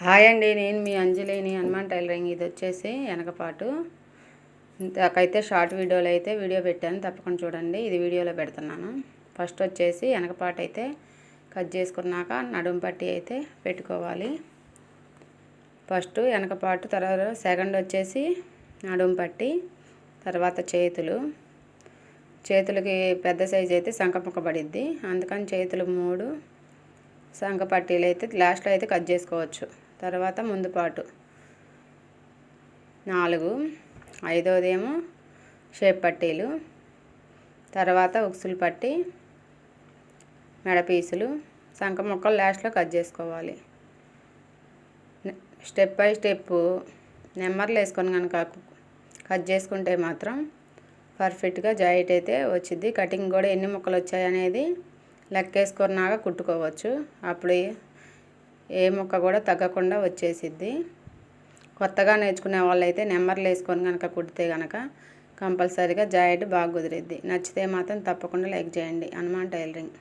Hi అండి నేను మీ అంజలిని హనుమాన్ టైలరింగ్. ఇది వచ్చేసి వెనకపాటు ఇంతకైతే షార్ట్ వీడియోలో అయితే వీడియో పెట్టాను తప్పకుండా చూడండి. ఇది వీడియోలో పెడుతున్నాను. ఫస్ట్ వచ్చేసి వెనకపాటు అయితే కట్ చేసుకున్నాక నడుము పట్టి అయితే పెట్టుకోవాలి. ఫస్ట్ వెనకపాటు తర్వాత సెకండ్ వచ్చేసి నడుము పట్టి తర్వాత చేతులు. చేతులకి పెద్ద సైజు అయితే సంకముక్క పడిద్ది. అందుకని చేతులు మూడు సంక పట్టీలు అయితే లాస్ట్లో అయితే కట్ చేసుకోవచ్చు. తర్వాత ముందు పాటు నాలుగు ఐదవదేమో షేప్ పట్టీలు తర్వాత ఉక్సులు పట్టి మెడ పీసులు సంక ముక్కలు లాస్ట్లో కట్ చేసుకోవాలి. స్టెప్ బై స్టెప్ నెంబర్లు వేసుకొని కనుక కట్ చేసుకుంటే మాత్రం పర్ఫెక్ట్గా జాయిట్ అయితే వచ్చింది కటింగ్ కూడా ఎన్ని ముక్కలు వచ్చాయి అనేది లెక్కేసుకున్నాక కుట్టుకోవచ్చు. అప్పుడు ఏ ముక్క కూడా తగ్గకుండా వచ్చేసిద్ది. కొత్తగా నేర్చుకునే వాళ్ళైతే నెంబర్లు వేసుకొని కనుక కుడితే కనుక కంపల్సరీగా జాయింట్ బాగా కుదిరిద్ది. నచ్చితే మాత్రం తప్పకుండా లైక్ చేయండి. హనుమాన్ టైలరింగ్.